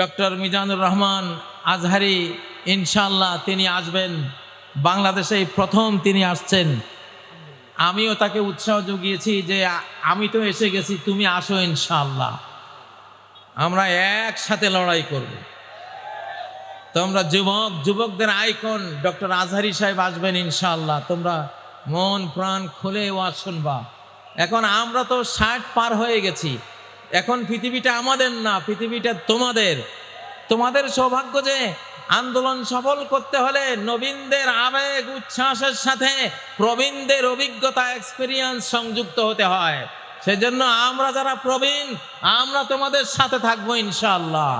Doctor Mizanur Rahman Azhari ইনশাল্লাহ তিনি আসবেন। বাংলাদেশে প্রথম তিনি আসছেন। আমিও তাকে উৎসাহ জুগিয়েছি যে আমি তো এসে গেছি, তুমি আসো ইনশাল্লাহ আমরা একসাথে লড়াই করব। তোমরা যুবক, যুবকদের আইকন ডক্টর আজহারি সাহেব আসবেন ইনশাল্লাহ তোমরা মন প্রাণ খুলে ওয়াজ শুনবা। এখন আমরা তো ষাট পার হয়ে গেছি। এখন পৃথিবীটা আমাদের না, পৃথিবীটা তোমাদের। তোমাদের সৌভাগ্য যে আন্দোলন সফল করতে হলে নবীনদের আবেগ, উচ্ছ্বাসের সাথে প্রবীণদের অভিজ্ঞতা এক্সপিরিয়েন্স সংযুক্ত হতে হয়। সেজন্য আমরা যারা প্রবীণ, আমরা তোমাদের সাথে থাকব ইনশাল্লাহ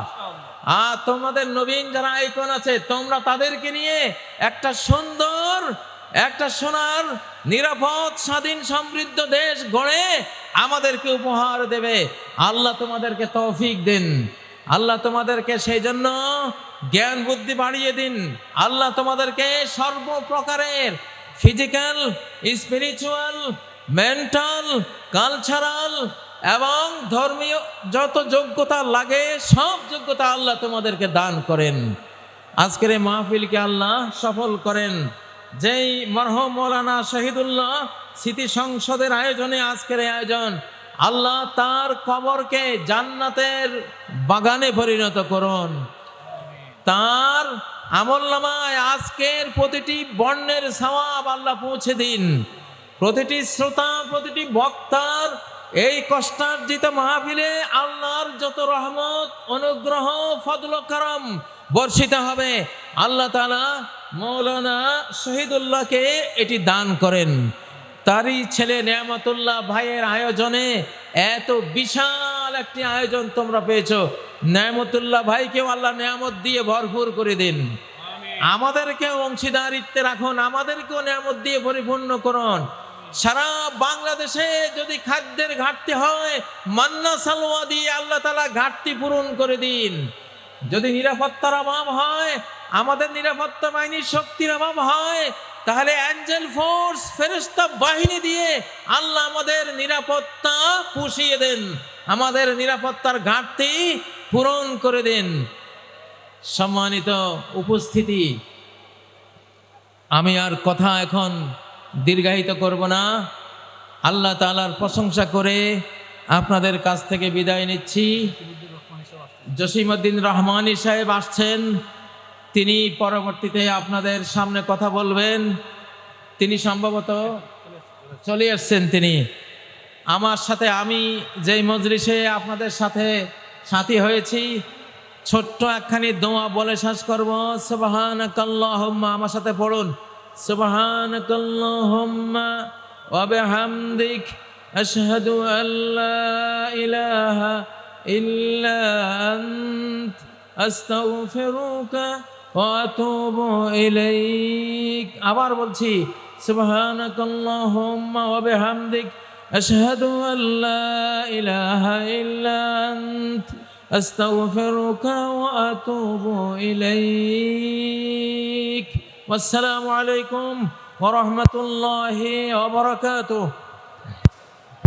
আর তোমাদের নবীন যারা আইকন আছে, তোমরা তাদেরকে নিয়ে একটা সুন্দর, একটা সোনার নিরাপদ, স্বাধীন, সমৃদ্ধ দেশ গড়ে আমাদেরকে উপহার দেবে। আল্লাহ তোমাদেরকে তৌফিক দিন। আল্লাহ তোমাদেরকে সেই জন্য জ্ঞান বুদ্ধি বাড়িয়ে দিন। আল্লাহ তোমাদেরকে সর্বপ্রকারের ফিজিক্যাল স্পিরিচুয়াল মেন্টাল কালচারাল এবং ধর্মীয় যত যোগ্যতা লাগে, সব যোগ্যতা আল্লাহ তোমাদেরকে দান করেন। আজকের এই মাহফিলকে আল্লাহ সফল করেন। যেই মরহম মৌলানা শহীদুল্লাহ স্মৃতি সংসদের আয়োজনে আজকের আয়োজন, আল্লাহ তার কবরকে জান্নাতের বাগানে পরিণত করুন। তার আমলনামায় আজকের প্রতিটি বর্ণের সওয়াব আল্লাহ পৌঁছে দিন। প্রতিটি শ্রোতা, প্রতিটি বক্তার এই কষ্টার্জিত মাহফিলে আল্লাহর যত রহমত, অনুগ্রহ, ফদল করম বর্ষিত হবে। আল্লাহ তালা মৌলানা শহীদুল্লাহকে এটি দান করেন। তারই ছেলে নিয়ামতুল্লাহ ভাইয়ের আয়োজনে এত বিশাল একটি আয়োজন তোমরা পেয়েছ। নিয়ামতুল্লাহ ভাইকেও আল্লাহ নিয়ামত দিয়ে ভরপুর করে দিন। আমাদেরকেও অংশীদারিত্বে রাখুন আমাদেরকেও নিয়ামত দিয়ে পরিপূর্ণ করুন। সারা বাংলাদেশে যদি খাদ্যের ঘাটতি হয় মান্না সালোয়া দিয়ে আল্লাহ তালা ঘাটতি পূরণ করে দিন। যদি নিরাপত্তার অভাব হয়, আমাদের নিরাপত্তা বাহিনীর শক্তির অভাব হয়, তাহলে অ্যাঞ্জেল ফোর্স ফেরেস্তা বাহিনী দিয়ে আল্লাহ আমাদের নিরাপত্তা পুষিয়ে দেন। আমাদের নিরাপত্তার ঘাটতি পূরণ করে দেন। সম্মানিত উপস্থিতি, আমি আর কথা এখন দীর্ঘায়িত করব না। আল্লাহ তালার প্রশংসা করে আপনাদের কাছ থেকে বিদায় নিচ্ছি। জসিমুদ্দিন রহমানি সাহেব আসছেন। তিনি পরবর্তীতে আপনাদের সামনে কথা বলবেন। তিনি সম্ভবত চলে এসছেন তিনি। আমার সাথে আমি যেই মজলিসে আপনাদের সাথে সাথী হয়েছি, ছোট্ট একখানি দোয়া বলে শ্বাস করব। সুবাহান কাল্লাহম্মা আমার সাথে পড়ুন। সুবাহান কাল্লাহম্মা ওয়াবে হামদিক আশহাদু আল্লাহ ইলাহা إلا أنت أستغفرك وأتوب إليك আবার বলছি سبحانك اللهم وبحمدك أشهد أن لا إله إلا أنت أستغفرك وأتوب إليك والسلام عليكم ورحمة الله وبركاته